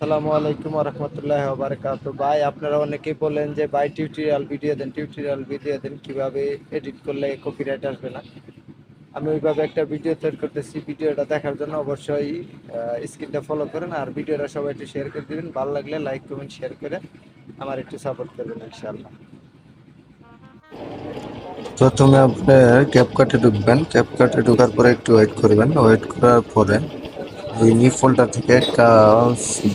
আসসালামু আলাইকুম রহমতুল্লাহ বারকাত ভাই, আপনারা অনেকেই বলেন যে, ভাই টিউটোরিয়াল ভিডিও দেন টিউটোরিয়াল ভিডিও দেন, কীভাবে এডিট করলে কপিরাইট আসবে না? আমি ওইভাবে একটা ভিডিও তৈরি করতেছি। ভিডিওটা দেখার জন্য অবশ্যই স্ক্রিনটা ফলো করেন আর ভিডিওটা সবাই একটু শেয়ার করে দিবেন। ভালো লাগলে লাইক কমেন্ট শেয়ার করে আমার একটু সাপোর্ট করবেন, ইনশাআল্লাহ। প্রথমে আপনার ক্যাপকাটে ঢুকবেন। ক্যাপকাটে ঢোকার পরে একটু ওয়েট করবেন। ওয়েট করার পরে এই নিউ ফোল্ডার থেকে একটা,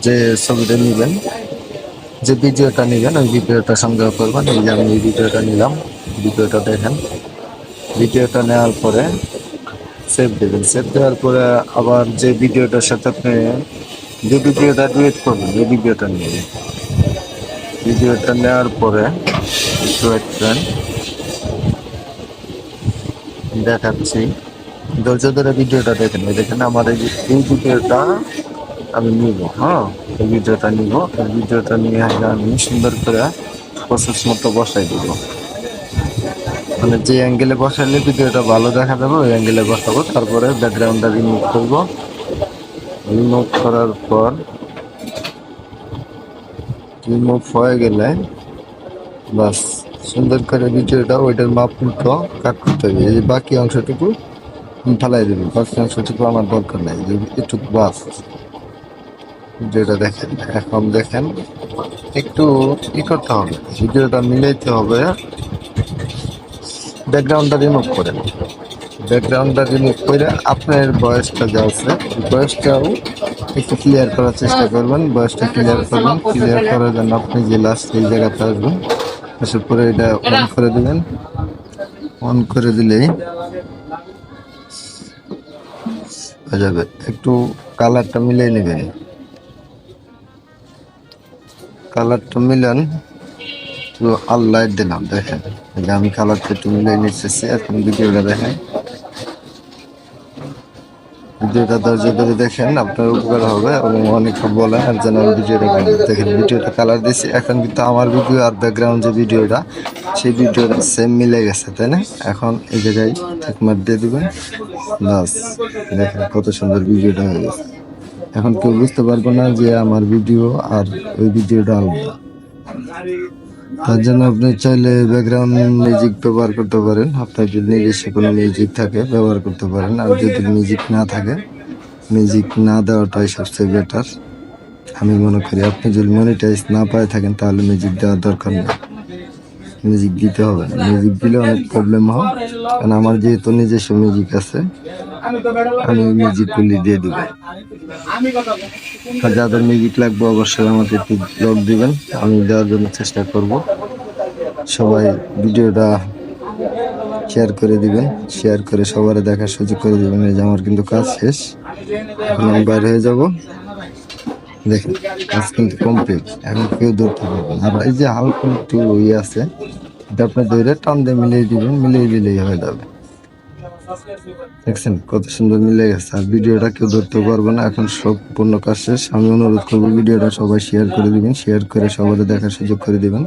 যে ছবিটা নেবেন, যে ভিডিওটা নেবেন, ওই ভিডিওটা সংগ্রহ করবেন। এই যে আমি এই ভিডিওটা নিলাম, ভিডিওটা দেখেন। ভিডিওটা নেওয়ার পরে সেভ দেবেন। সেভ দেওয়ার পরে আবার যে ভিডিওটার সাথে আপনি, যে ভিডিওটা ডিলিট করবেন এই ভিডিওটা নিয়ে ভিডিওটা নেওয়ার পরে একটু করেন দেখাচ্ছি। ধৈর্য ধরে ভিডিওটা দেখেন। দেখেন আমার এই ভিডিওটা আমি নিব হ্যাঁ? এই ভিডিওটা নিব। এই ভিডিওটা নিয়ে আমি সুন্দর করে প্রসেস মতো বসাই দিব। মানে যে অ্যাঙ্গেলে বসাইলে ভিডিওটা ভালো দেখা যাবে, ওই অ্যাঙ্গেলে বসাবো। তারপরে ব্যাকগ্রাউন্ডটা রিমুভ করব। রিমুভ করার পর রিমুভ হয়ে গেলে বাস সুন্দর করে ভিডিওটা ওইটার মাপ কাট করতে হবে। এই বাকি অংশটুকু ফেলাই দেবেন বাকি অংশটুকু আমার দরকার নাই একটু বাস ভিডিওটা দেখেন, এখন দেখেন, একটু ই করতে হবে, ভিডিওটা মিলাইতে হবে, ব্যাকগ্রাউন্ডটা রিমুভ করেন। ব্যাকগ্রাউন্ডটা রিমুভ করে আপনার বয়সটা যা আছে, বয়সটাও একটু ক্লিয়ার করার চেষ্টা করবেন, বয়সটা ক্লিয়ার করবেন ক্লিয়ার করার জন্য আপনি যে লাস্ট এই জায়গাতে আসবেন আসার পরে এটা অন করে দিবেন। অন করে দিলেই যাবে একটু কালারটা মিলিয়ে নেবেন। কালারটা মিলান, তো আল্লাহ দিলাম, দেখেন। আমি কালারটা একটু মিলিয়ে নিচ্ছি এখন ভিডিওটা দেখেন। ভিডিওটা ধৈর্য ধরে দেখেন, আপনার উপকার হবে এবং অনেকে বলেন যেন আমি ভিডিওটা দেখেন, ভিডিওটা কালার দিয়েছি। এখন কিন্তু আমার ভিডিও আর ব্যাকগ্রাউন্ড যে ভিডিওটা, সেই ভিডিওটা সেম মিলে গেছে, তাই না? এখন এই জায়গায় ঠিকমার দিয়ে দিবেন। বাস, দেখেন কত সুন্দর ভিডিওটা হয়ে গেছে। এখন কেউ বুঝতে পারব না যে আমার ভিডিও আর ওই ভিডিওটা আলাদা। তার জন্য আপনি চাইলে ব্যাকগ্রাউন্ড মিউজিক ব্যবহার করতে পারেন। আপনার যদি নিজস্ব কোনো মিউজিক থাকে, ব্যবহার করতে পারেন। আর যদি মিউজিক না থাকে মিউজিক না দেওয়াটাই সবচেয়ে বেটার আমি মনে করি আপনি যদি মনিটাইজ না পায় থাকেন, তাহলে মিউজিক দেওয়ার দরকার নেই। মিউজিক দিতে হবে মিউজিক দিলে অনেক প্রবলেম হয়। কারণ আমার যেহেতু নিজস্ব মিউজিক আছে আমি মিউজিকগুলি দিয়ে দেবো। যাদের মিউজিক লাগবে অবশ্যই আমাকে একটু ব্লগ দিবেন। আমি দেওয়ার জন্য চেষ্টা করব। সবাই ভিডিওটা শেয়ার করে দিবেন। শেয়ার করে সবার দেখার সুযোগ করে দিবেন। এই যে আমার কিন্তু কাজ শেষ। এখন আমি বাইরে হয়ে যাব। দেখেন কাজ কিন্তু কমপ্লিট এখন কেউ ধরতে পারবে না। আর এই যে হালকা একটু ইয়ে আছে এটা আপনার ধরে টান দিয়ে মিলিয়ে দিবেন। মিলিয়ে দিলেই হয়ে যাবে। দেখছেন, কত সুন্দর মিলে গেছে। আর ভিডিওটা কেউ ধরতে পারবে না, এখন সব পূর্ণ কাজ শেষ। আমি অনুরোধ করব, ভিডিওটা সবাই শেয়ার করে দিবেন শেয়ার করে সবাই দেখার সুযোগ করে দিবেন।